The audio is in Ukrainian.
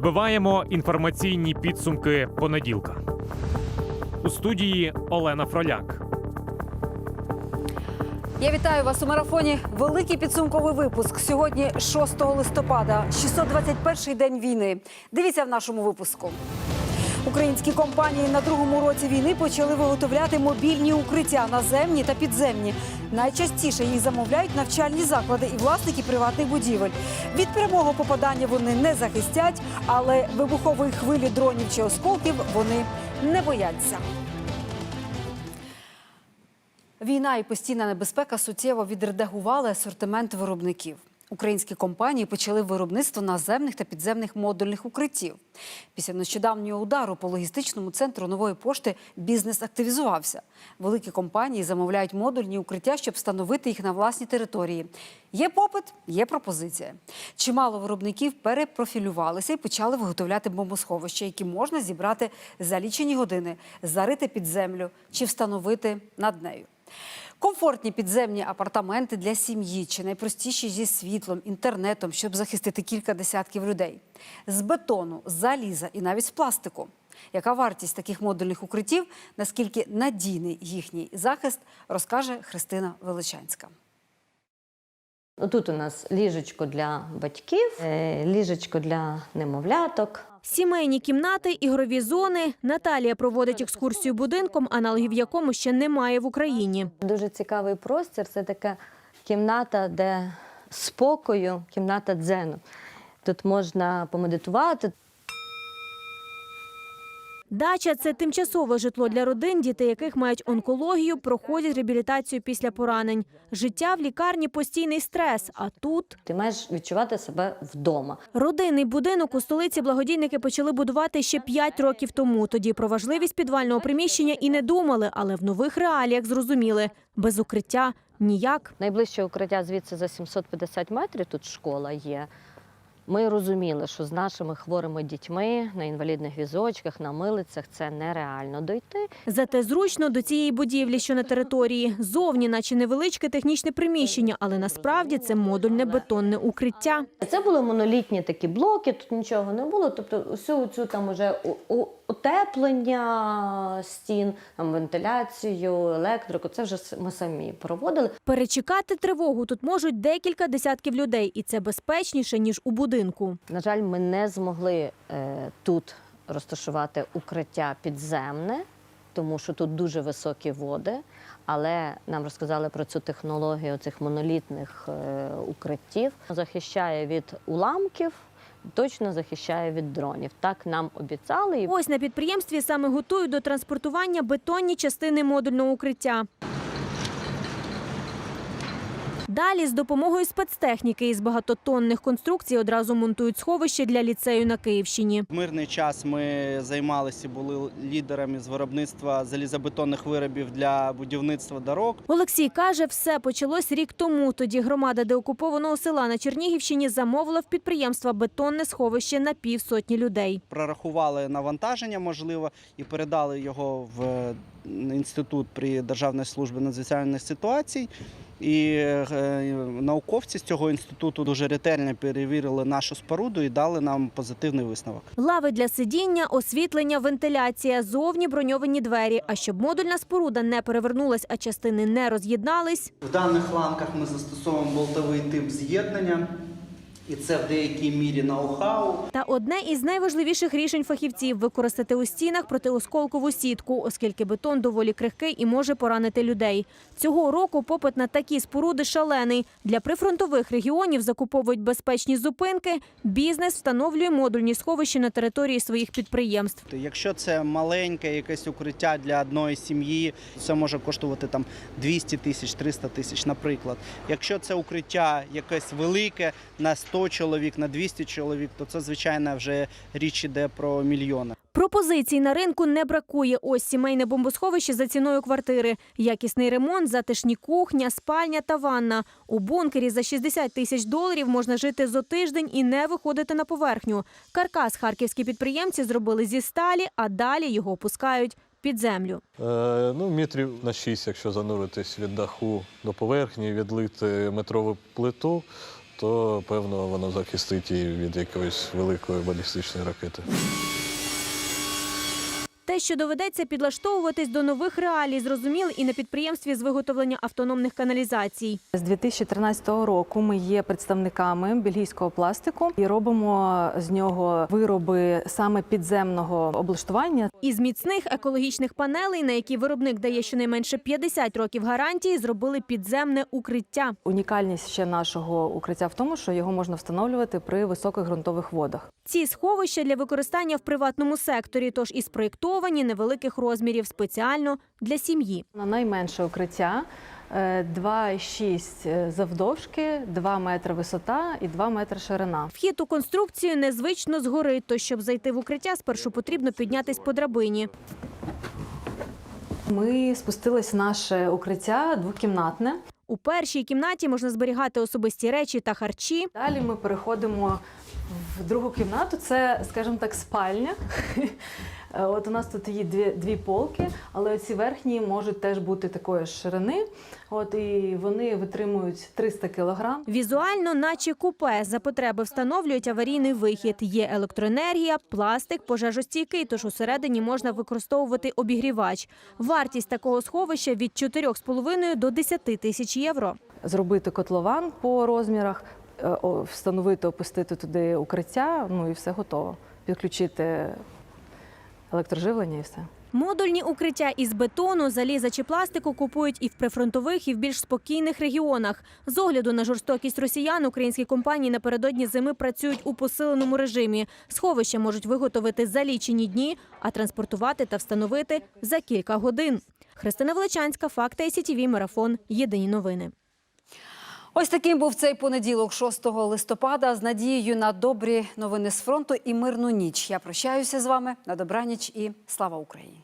Підбиваємо інформаційні підсумки понеділка. У студії Олена Фроляк. Я вітаю вас у марафоні. Великий підсумковий випуск. Сьогодні 6 листопада, 621 день війни. Дивіться в нашому випуску. Українські компанії на другому році війни почали виготовляти мобільні укриття наземні та підземні. Найчастіше їх замовляють навчальні заклади і власники приватних будівель. Від прямого попадання вони не захистять, але вибухової хвилі дронів чи осколків вони не бояться. Війна і постійна небезпека суттєво відредагували асортимент виробників. Українські компанії почали виробництво наземних та підземних модульних укриттів. Після нещодавнього удару по логістичному центру нової пошти бізнес активізувався. Великі компанії замовляють модульні укриття, щоб встановити їх на власній території. Є попит, є пропозиція. Чимало виробників перепрофілювалися і почали виготовляти бомбосховища, які можна зібрати за лічені години, зарити під землю чи встановити над нею. Комфортні підземні апартаменти для сім'ї чи найпростіші зі світлом, інтернетом, щоб захистити кілька десятків людей. З бетону, з заліза і навіть з пластику. Яка вартість таких модульних укриттів? Наскільки надійний їхній захист, розкаже Христина Величанська. Тут у нас ліжечко для батьків, е, ліжечко для немовляток. Сімейні кімнати, ігрові зони. Наталія проводить екскурсію будинком, аналогів якому ще немає в Україні. Дуже цікавий простір. Це така кімната, де спокою, кімната дзену. Тут можна помедитувати. Дача це тимчасове житло для родин, діти яких мають онкологію, проходять реабілітацію після поранень. Життя в лікарні постійний стрес. А тут Ти маєш відчувати себе вдома. родинний будинок у столиці благодійники почали будувати ще 5 років тому. Тоді про важливість підвального приміщення і не думали, але в нових реаліях зрозуміли без укриття ніяк. Найближче укриття звідси за 750 метрів. Тут школа є. Ми розуміли, що з нашими хворими дітьми на інвалідних візочках, на милицях це нереально дойти. Зате зручно до цієї будівлі, що на території. Зовні, наче невеличке технічне приміщення, але насправді це модульне бетонне укриття. Це були монолітні такі блоки, тут нічого не було. Тобто, всю цю там уже утеплення стін, там вентиляцію, електрику. Це вже ми самі проводили. Перечекати тривогу тут можуть декілька десятків людей, і це безпечніше ніж у будинку. На жаль, ми не змогли е, тут розташувати укриття підземне, тому що тут дуже високі води. Але нам розказали про цю технологію цих монолітних е, укриттів. Захищає від уламків, точно захищає від дронів. Так нам обіцяли. Ось на підприємстві саме готують до транспортування бетонні частини модульного укриття. Далі з допомогою спецтехніки із багатотонних конструкцій одразу монтують сховище для ліцею на Київщині. В мирний час ми займалися, були лідерами з виробництва залізобетонних виробів для будівництва дорог. Олексій каже, все почалось рік тому. Тоді громада деокупованого села на Чернігівщині замовила в підприємства бетонне сховище на півсотні людей. Прорахували навантаження, можливо, і передали його в е, інститут при Державній службі надзвичайних ситуацій. І е, науковці з цього інституту дуже ретельно перевірили нашу споруду і дали нам позитивний висновок. Лави для сидіння, освітлення, вентиляція, зовні броньовані двері. А щоб модульна споруда не перевернулась, а частини не роз'єднались, В даних ланках ми застосовуємо болтовий тип з'єднання, і це в деякій мірі ноу-хау. Та одне із найважливіших рішень фахівців використати у стінах протиосколкову сітку, оскільки бетон доволі крихкий і може поранити людей. Цього року попит на такі споруди шалений. Для прифронтових регіонів закуповують безпечні зупинки. Бізнес встановлює модульні сховища на території своїх підприємств. Якщо це маленьке якесь укриття для одної сім'ї, це може коштувати там 200 тисяч, 300 тисяч, наприклад. Якщо це укриття якесь велике на 100 чоловік, на 200 чоловік, то це звичайно вже річ іде про мільйони. Пропозицій на ринку не бракує. Ось сімейне бомбосховище за ціною квартири. Якісний ремонт, затишні кухня, спальня та ванна. У бункері за 60 тисяч доларів можна жити зо тиждень і не виходити на поверхню. Каркас харківські підприємці зробили зі сталі, а далі його опускають під землю. Е, ну, метрів на 6, якщо зануритись від даху до поверхні, відлити метрову плиту, то певно воно захистить її від якоїсь великої балістичної ракети. Що доведеться підлаштовуватись до нових реалій, зрозуміли і на підприємстві з виготовлення автономних каналізацій. З 2013 року ми є представниками бельгійського пластику і робимо з нього вироби саме підземного облаштування. Із міцних екологічних панелей, на які виробник дає щонайменше 50 років гарантії, зробили підземне укриття. Унікальність ще нашого укриття в тому, що його можна встановлювати при високих ґрунтових водах. Ці сховища для використання в приватному секторі, тож і спроєктовані невеликих розмірів спеціально для сім'ї. На найменше укриття е, 2,6 завдовжки, 2 метри висота і 2 метри ширина. Вхід у конструкцію незвично згори, то щоб зайти в укриття, спершу потрібно піднятись по драбині. Ми спустились в наше укриття двокімнатне. У першій кімнаті можна зберігати особисті речі та харчі. Далі ми переходимо в другу кімнату. Це, скажімо так, спальня. От у нас тут є дві, дві полки, але ці верхні можуть теж бути такої ширини. От і вони витримують 300 кілограм. Візуально, наче купе, за потреби встановлюють аварійний вихід. Є електроенергія, пластик, пожежостійкий, тож усередині можна використовувати обігрівач. Вартість такого сховища від 4,5 до 10 тисяч євро. Зробити котлован по розмірах, встановити, опустити туди укриття, ну і все готово. Підключити електроживлення і все. Модульні укриття із бетону, заліза чи пластику купують і в прифронтових, і в більш спокійних регіонах. З огляду на жорстокість росіян, українські компанії напередодні зими працюють у посиленому режимі. Сховища можуть виготовити за лічені дні, а транспортувати та встановити за кілька годин. Христина Величанська, Факти ICTV, Марафон. Єдині новини. Ось таким був цей понеділок, 6 листопада, з надією на добрі новини з фронту і мирну ніч. Я прощаюся з вами на добраніч і слава Україні.